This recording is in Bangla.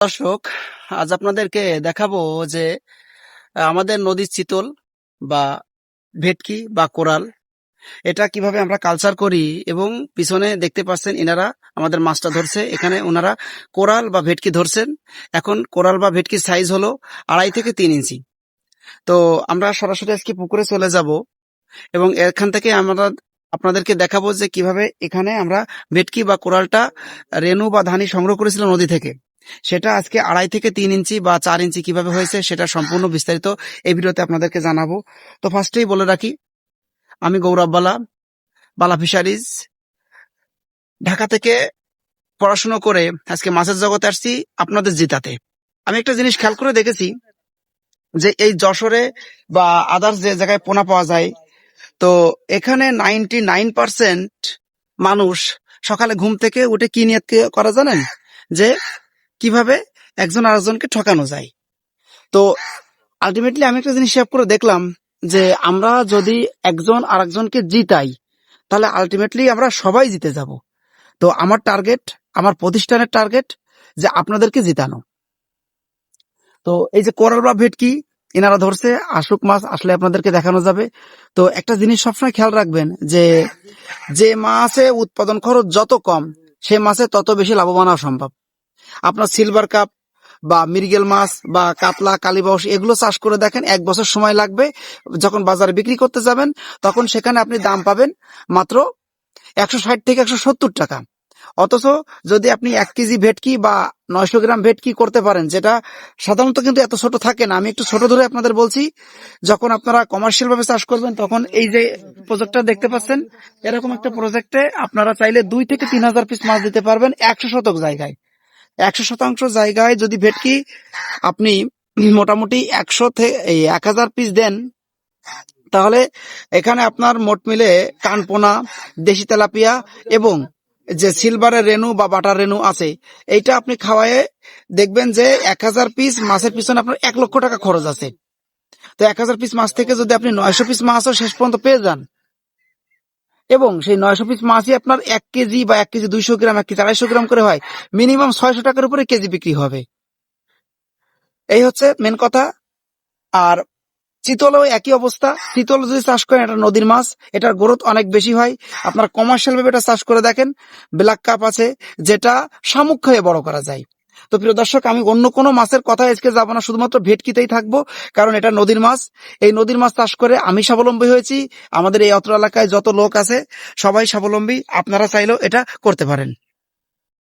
দর্শক, আজ আপনাদেরকে দেখাবো যে আমাদের নদীর চিতল বা ভেটকি বা কোরাল, এটা কীভাবে আমরা কালচার করি এবং পিছনে দেখতে পাচ্ছেন এনারা আমাদের মাছটা ধরছে। এখানে ওনারা কোরাল বা ভেটকি ধরছেন। এখন কোরাল বা ভেটকির সাইজ হলো আড়াই থেকে তিন ইঞ্চি। তো আমরা সরাসরি আজকে পুকুরে চলে যাব এবং এখান থেকে আমরা আপনাদেরকে দেখাবো যে কীভাবে এখানে আমরা ভেটকি বা কোরালটা রেনু বা ধানি সংগ্রহ করেছিল নদী থেকে। সেটা আজকে আড়াই থেকে তিন ইঞ্চি বা চার ইঞ্চি কীভাবে হয়েছে সেটা সম্পূর্ণ বিস্তারিত এই ভিডিওতে আপনাদেরকে জানাব। তো ফার্স্টেই বলে রাখি, আমি গৌরব বালা বালা ফিশারিজ, ঢাকা থেকে পড়াশোনা করে আজকে মাছের জগতে আসছি আপনাদের জিতাতে। আমি একটা জিনিস খেয়াল করে দেখেছি যে এই যশোরে বা আদার্স যে জায়গায় পোনা পাওয়া যায়, তো এখানে নাইনটি নাইন পার্সেন্ট মানুষ সকালে ঘুম থেকে উঠে কি করা করে জানেন? যে কীভাবে একজন আরেকজনকে ঠকানো যায়। তো আলটিমেটলি আমি একটা জিনিস করে দেখলাম যে আমরা যদি একজন আরেকজনকে জিতাই, তাহলে আলটিমেটলি আমরা সবাই জিতে যাব। তো আমার টার্গেট আমার প্রতিষ্ঠানের টার্গেট যে আপনাদেরকে জিতানো। তো এই যে কোরাল বা ভেটকি, এনারা ধরছে, আশুক মাছ আসলে আপনাদেরকে দেখানো যাবে। তো একটা জিনিস সবসময় খেয়াল রাখবেন যে যে মাছে উৎপাদন খরচ যত কম, সে মাছে তত বেশি লাভবান হওয়া সম্ভব। আপনার সিলভার কাপ বা মৃগেল মাছ বা কাতলা কালীবাউস এগুলো চাষ করে দেখেন এক বছর সময় লাগবে যখন বাজারে বিক্রি করতে যাবেন, তখন সেখানে আপনি দাম পাবেন মাত্র একশো ষাট থেকে একশো সত্তর টাকা। অথচ যদি আপনি এক কেজি ভেটকি বা নয়শো গ্রাম ভেটকি করতে পারেন, যেটা সাধারণত কিন্তু এত ছোট থাকে না, আমি একটু ছোট ধরে আপনাদের বলছি, যখন আপনারা কমার্শিয়াল ভাবে চাষ করবেন, তখন এই যে প্রজেক্টটা দেখতে পাচ্ছেন, এরকম একটা প্রজেক্টে আপনারা চাইলে দুই থেকে তিন হাজার পিস মাছ দিতে পারবেন একশো শতক জায়গায়। একশো শতাংশ জায়গায় যদি ভেটকি আপনি মোটামুটি একশো থেকে এক হাজার পিস দেন, তাহলে এখানে আপনার মোট মিলে কানপোনা, দেশি তেলাপিয়া এবং যে সিলভারের রেনু বা বাটার রেনু আছে, এইটা আপনি খাওয়ায়ে দেখবেন যে এক হাজার পিস মাছের পিছনে আপনার এক লক্ষ টাকা খরচ আছে। তো এক হাজার পিস মাছ থেকে যদি আপনি নয়শো পিস মাছও শেষ পর্যন্ত পেয়ে যান এবং সেই নয়শো পিস মাছই আপনার এক কেজি বা এক কেজি দুইশো গ্রাম, এক কেজি আড়াইশো গ্রাম করে হয়। মিনিমাম ছয়শো টাকার উপরে কেজি বিক্রি হবে। এই হচ্ছে মেন কথা। আর চিতলেও একই অবস্থা। চিতল যদি চাষ করেন, এটা নদীর মাছ। এটার গ্রোথ অনেক বেশি হয়। আপনার কমার্শিয়াল ভাবে এটা চাষ করে দেখেন। ব্ল্যাক কাপ আছে, যেটা শামুক খেয়ে বড় করা যায়। তো প্রিয় দর্শক, আমি অন্য কোনো মাছের কথা আজকে যাব না, শুধুমাত্র ভেটকিতেই থাকব, কারণ এটা নদীর মাছ। এই নদীর মাছ চাষ করে আমি স্বাবলম্বী হয়েছি। আমাদের এই অত্র এলাকায় যত লোক আছে, সবাই স্বাবলম্বী। আপনারা চাইলেও এটা করতে পারেন।